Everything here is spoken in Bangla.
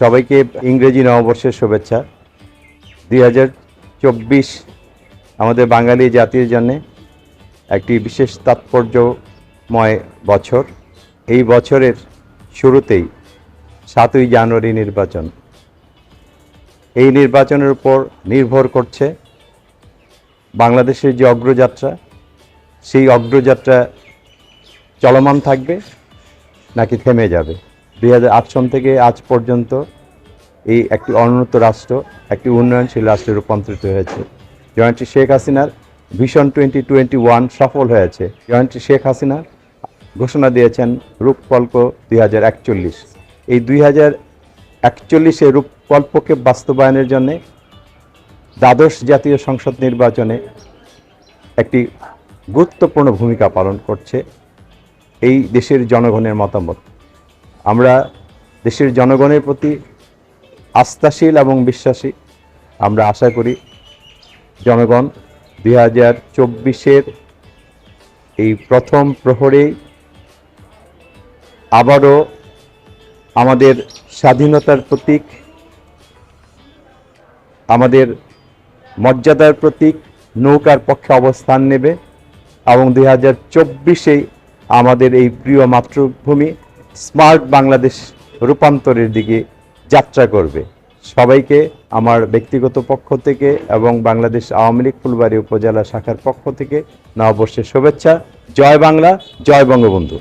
সবাইকে ইংরেজি নববর্ষের শুভেচ্ছা। দুই হাজার চব্বিশ আমাদের বাঙালি জাতির জন্য একটি বিশেষ তাৎপর্যময় বছর। এই বছরের শুরুতেই সাতই জানুয়ারি নির্বাচন। এই নির্বাচনের উপর নির্ভর করছে বাংলাদেশের যে অগ্রযাত্রা, সেই অগ্রযাত্রা চলমান থাকবে নাকি থেমে যাবে? দুই হাজার আট সন থেকে আজ পর্যন্ত এই একটি অনুন্নত রাষ্ট্র, একটি উন্নয়নশীল রাষ্ট্রে রূপান্তরিত হয়েছে। জয়ন্তী শেখ হাসিনার ভিশন টোয়েন্টি টোয়েন্টি ওয়ান সফল হয়েছে। জয়ন্তী শেখ হাসিনা ঘোষণা দিয়েছেন রূপকল্প দুই হাজার একচল্লিশ। এই দুই হাজার একচল্লিশে রূপকল্পকে বাস্তবায়নের জন্যে দ্বাদশ জাতীয় সংসদ নির্বাচনে একটি গুরুত্বপূর্ণ ভূমিকা পালন করছে এই দেশের জনগণের মতামত। আমরা দেশের জনগণের প্রতি আস্থাশীল এবং বিশ্বাসী। আমরা আশা করি জনগণ দুই হাজার চব্বিশের এই প্রথম প্রহরেই আবারও আমাদের স্বাধীনতার প্রতীক, আমাদের মর্যাদার প্রতীক, নৌকার পক্ষে অবস্থান নেবে এবং দুই হাজার চব্বিশেই আমাদের এই প্রিয় মাতৃভূমি স্মার্ট বাংলাদেশ রূপান্তরের দিকে যাত্রা করবে। সবাইকে আমার ব্যক্তিগত পক্ষ থেকে এবং বাংলাদেশ আওয়ামী লীগ ফুলবাড়ি উপজেলা শাখার পক্ষ থেকে নববর্ষের শুভেচ্ছা। জয় বাংলা, জয় বঙ্গবন্ধু।